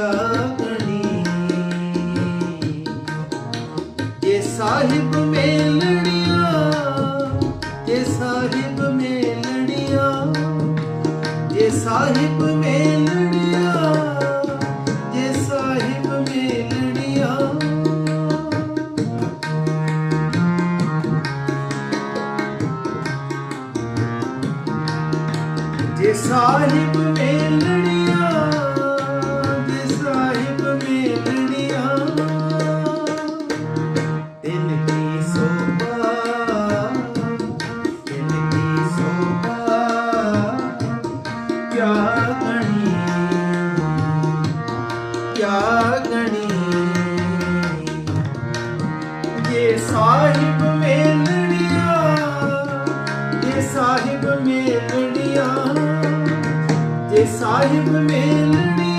ਸਾਹਿਬ ਮੇਲੜੀਆਂ ਸਾਹਿਬ ਮੇਲੜੀਆਂ ਸਾਹਿਬ ਮੇਲੜੀਆਂ ਜੇ ਸਾਹਿਬ ਮੇਲੜੀਆਂ ਕਿਆ ਗਣੀ ਕਿਆ ਸਾਹਿਬ ਮੇਲਣੀਆਂ ਜੇ ਸਾਹਿਬ ਮੇਲਣੀਆਂ ਜੇ ਸਾਹਿਬ ਮੇਲਣੀਆਂ